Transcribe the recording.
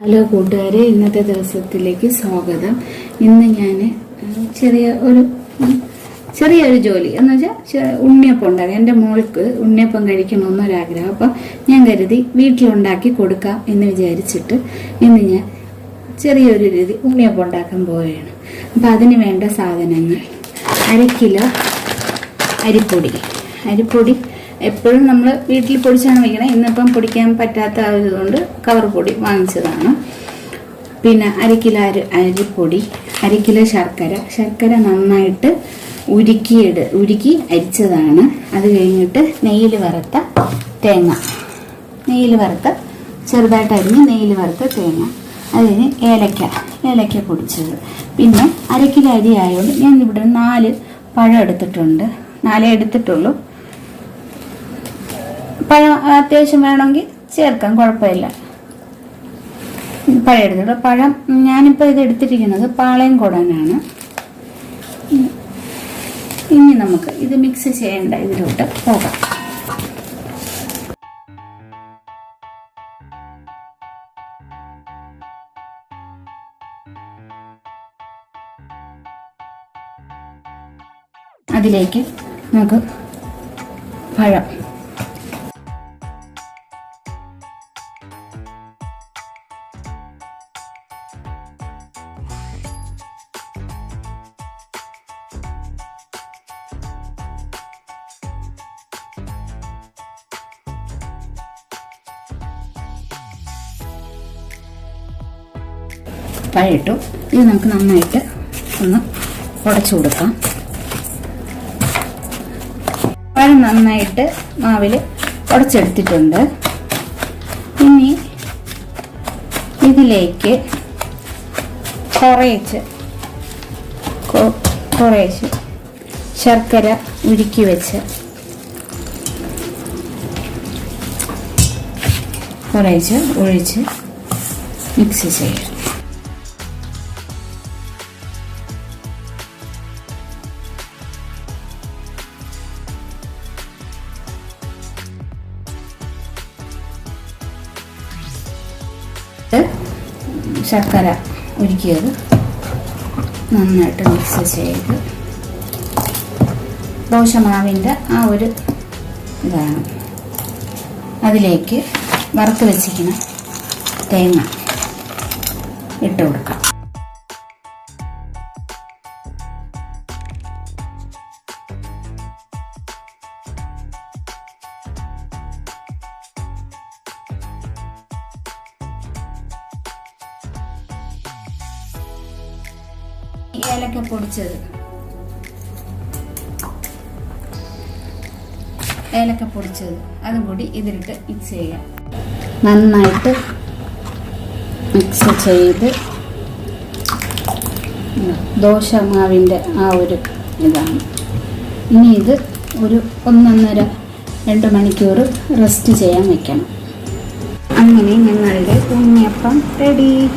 Hello കൂട്ടുകാരെ ഇന്നത്തെ ദിവസത്തിലേക്ക് സ്വാഗതം. ഇന്ന് ഞാൻ ചെറിയ ഒരു ചെറിയൊരു ജോലി. എന്ന് വെച്ചാൽ ഉണ്ണിയപ്പം ഉണ്ടാകും എന്റെ മോൾക്ക് ഉണ്ണിയപ്പം കഴിക്കണമെന്നൊരാഗ്രഹം. അപ്പം ഞാൻ കരുതി വീട്ടിലുണ്ടാക്കി കൊടുക്കാം എന്ന് വിചാരിച്ചിട്ട് ഇന്ന് ഞാൻ ചെറിയൊരു രീതി ഉണ്ണിയപ്പം ഉണ്ടാക്കാൻ പോവുകയാണ്. അപ്പം അതിന് വേണ്ട സാധനങ്ങൾ. അര കിലോ അരിപ്പൊടി. അരിപ്പൊടി എപ്പോഴും നമ്മൾ വീട്ടിൽ പൊടിച്ചാണ് വയ്ക്കണേ. ഇന്നിപ്പം പൊടിക്കാൻ പറ്റാത്ത ആയതുകൊണ്ട് കവർ പൊടി വാങ്ങിച്ചതാണ്. പിന്നെ അരക്കിലോ കിലോ അരി അരിപ്പൊടി അരക്കിലോ കിലോ ശർക്കര. ശർക്കര നന്നായിട്ട് ഉരുക്കിയിട് ഉരുക്കി അരിച്ചതാണ്. അത് കഴിഞ്ഞിട്ട് നെയ്യിൽ വറുത്ത തേങ്ങ. നെയ്യിൽ വറുത്ത ചെറുതായിട്ട് അരിഞ്ഞ് നെയ്യിൽ വറുത്ത തേങ്ങ. അത് കഴിഞ്ഞ് ഏലക്ക ഏലക്ക പൊടിച്ചത്. പിന്നെ അരക്കിലരി കിലോ അരി ആയതുകൊണ്ട് ഞാൻ ഇവിടെ നാല് പഴം എടുത്തിട്ടുണ്ട്. നാലേ എടുത്തിട്ടുള്ളൂ. പഴം അത്യാവശ്യം വേണമെങ്കിൽ ചേർക്കാം കുഴപ്പമില്ല. പഴം എടുത്തിട്ട് പഴം ഞാനിപ്പോൾ ഇത് എടുത്തിരിക്കുന്നത് പാളയം കൊടാനാണ്. ഇനി നമുക്ക് ഇത് മിക്സ് ചെയ്യേണ്ട ഇതിലോട്ട് പോകാം. അതിലേക്ക് നമുക്ക് പഴം പഴയിട്ടു ഇത് നമുക്ക് നന്നായിട്ട് ഒന്ന് ഉടച്ചു കൊടുക്കാം. പഴം നന്നായിട്ട് മാവിൽ ഉടച്ചെടുത്തിട്ടുണ്ട്. ഇനി ഇതിലേക്ക് കുറേച്ച് കുറേച്ച് ശർക്കര ഉരുക്കി വെച്ച് കുറേച്ച് ഒഴിച്ച് മിക്സ് ചെയ്യും ശർക്കര ഉരുക്കിയത് നന്നായിട്ട് മിക്സ് ചെയ്ത് ദോശമാവിന്റെ ആ ഒരു ഇതാണ്. അതിലേക്ക് വറുത്ത് വെച്ചിരിക്കുന്ന തേങ്ങ ഇട്ട് കൊടുക്കാം. ഏലക്ക പൊടിച്ചത്. ഏലക്ക പൊടിച്ചത്. അതും കൂടി ഇതിലിട്ട് മിക്സ് ചെയ്യാം. നന്നായിട്ട് മിക്സ് ചെയ്ത് ദോശ മാവിന്റെ ആ ഒരു ഇതാണ്. ഇനി ഇത് ഒരു ഒന്നൊന്നര രണ്ട് മണിക്കൂർ റെസ്റ്റ് ചെയ്യാൻ വെക്കണം. അങ്ങനെ ഞങ്ങളുടെ ഉണ്ണിയപ്പം റെഡി